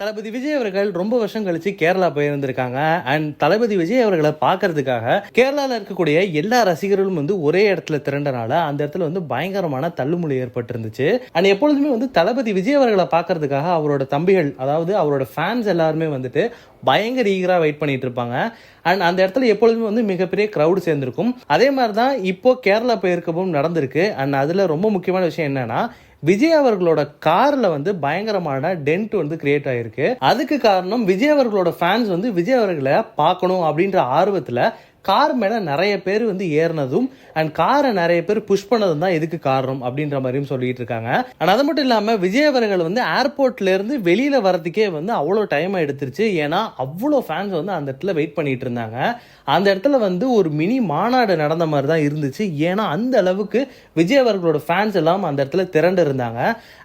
தளபதி விஜய் அவர்கள் ரொம்ப வருஷம் கழிச்சு கேரளா போயிருந்திருக்காங்க. அண்ட் தளபதி விஜய் அவர்களை பார்க்கறதுக்காக கேரளாவில் இருக்கக்கூடிய எல்லா ரசிகர்களும் வந்து ஒரே இடத்துல திரண்டனால அந்த இடத்துல வந்து பயங்கரமான தள்ளுமொழி ஏற்பட்டிருந்துச்சு. அண்ட் எப்பொழுதுமே வந்து தளபதி விஜய் அவர்களை பார்க்கறதுக்காக அவரோட தம்பிகள் அதாவது அவரோட ஃபேன்ஸ் எல்லாருமே வந்துட்டு பயங்கர ஈகராக வெயிட் பண்ணிட்டு இருப்பாங்க. அண்ட் அந்த இடத்துல எப்பொழுதுமே வந்து மிகப்பெரிய க்ரௌடு சேர்ந்திருக்கும். அதே மாதிரி தான் இப்போ கேரளா போயிருக்கவும் நடந்திருக்கு. அண்ட் அதில் ரொம்ப முக்கியமான விஷயம் என்னன்னா விஜய் அவர்களோட கார்ல வந்து பயங்கரமான டென்ட் வந்து கிரியேட் ஆயிருக்கு. அதுக்கு காரணம் விஜய் அவர்களோட ஃபேன்ஸ் வந்து விஜய் அவர்களை பார்க்கணும் அப்படின்ற ஆர்வத்தில் கார் மேலே நிறைய பேர் வந்து ஏறினதும் அண்ட் காரை நிறைய பேர் புஷ் பண்ணதும் தான் இதுக்கு காரணம் அப்படின்ற மாதிரியும் சொல்லிட்டு இருக்காங்க. அண்ட் அது மட்டும் இல்லாமல் விஜய் அவர்கள் வந்து ஏர்போர்ட்லேருந்து வெளியில் வரதுக்கே வந்து அவ்வளோ டைம் எடுத்துருச்சு. ஏன்னா அவ்வளோ ஃபேன்ஸ் வந்து அந்த இடத்துல வெயிட் பண்ணிட்டு இருந்தாங்க. அந்த இடத்துல வந்து ஒரு மினி மாநாடு நடந்த மாதிரி தான் இருந்துச்சு. ஏன்னா அந்த அளவுக்கு விஜய் அவர்களோட ஃபேன்ஸ் எல்லாம் அந்த இடத்துல திரண்டு இருந்தாங்க.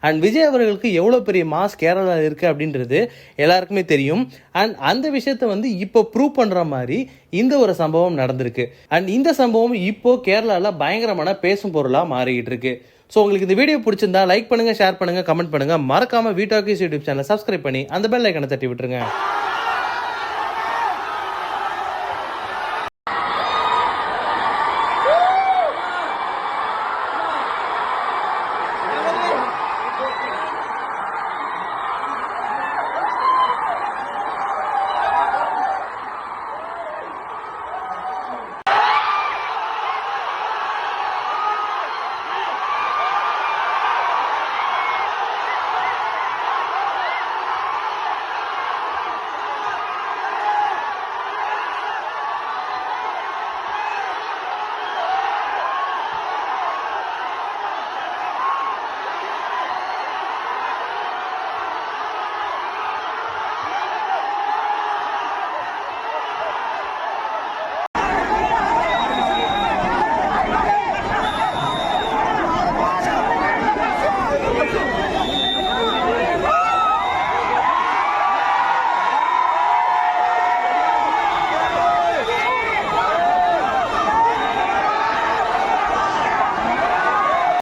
அண்ட் விஜய் அவர்களுக்கு எவ்வளோ பெரிய மாஸ் கேரளா இருக்குது அப்படின்றது எல்லாருக்குமே தெரியும். அண்ட் அந்த விஷயத்த வந்து இப்போ ப்ரூவ் பண்ணுற மாதிரி இந்த ஒரு சம்பவம் நடந்திருக்கு. அண்ட் இந்த சம்பவம் இப்போ கேரளாவில் பயங்கரமான பேசும் பொருளா மாறிக்கிட்டு இருக்கு. ஸோ உங்களுக்கு இந்த வீடியோ பிடிச்சிருந்தா லைக் பண்ணுங்க ஷேர் பண்ணுங்க கமெண்ட் பண்ணுங்க. மறக்காம வீட்டாக்கிஸ் யூடியூப் சேனல் சப்ஸ்கிரைப் பண்ணி அந்த பெல் ஐக்கனை தட்டி விட்டுருங்க.